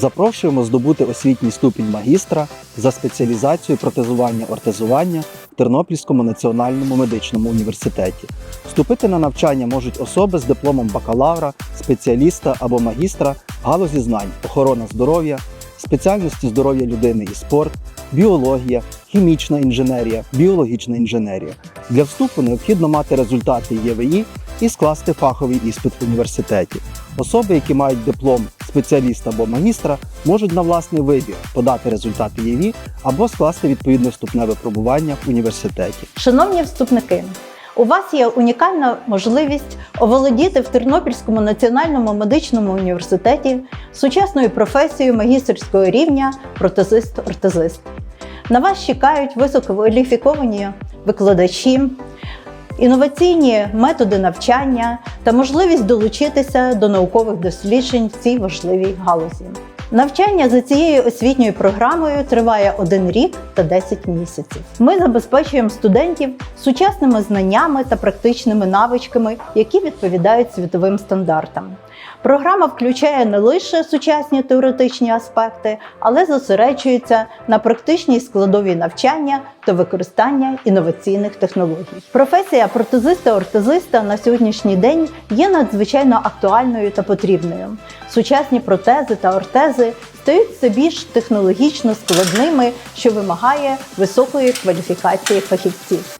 Запрошуємо здобути освітній ступінь магістра за спеціалізацією протезування ортезування в Тернопільському національному медичному університеті. Вступити на навчання можуть особи з дипломом бакалавра, спеціаліста або магістра галузі знань, охорона здоров'я, спеціальності здоров'я людини і спорт, біологія, хімічна інженерія, біологічна інженерія. Для вступу необхідно мати результати ЄВІ і скласти фаховий іспит в університеті. Особи, які мають диплом спеціаліста або магістра, можуть на власний вибір подати результати ЄВІ або скласти відповідне вступне випробування в університеті. Шановні вступники, у вас є унікальна можливість оволодіти в Тернопільському національному медичному університеті сучасною професією магістерського рівня протезист-ортезист. На вас чекають висококваліфіковані викладачі, інноваційні методи навчання та можливість долучитися до наукових досліджень в цій важливій галузі. Навчання за цією освітньою програмою триває один рік та 10 місяців. Ми забезпечуємо студентів сучасними знаннями та практичними навичками, які відповідають світовим стандартам. Програма включає не лише сучасні теоретичні аспекти, але зосереджується на практичній складовій навчання та використання інноваційних технологій. Професія протезиста-ортезиста на сьогоднішній день є надзвичайно актуальною та потрібною. Сучасні протези та ортези стають все більш технологічно складними, що вимагає високої кваліфікації фахівців.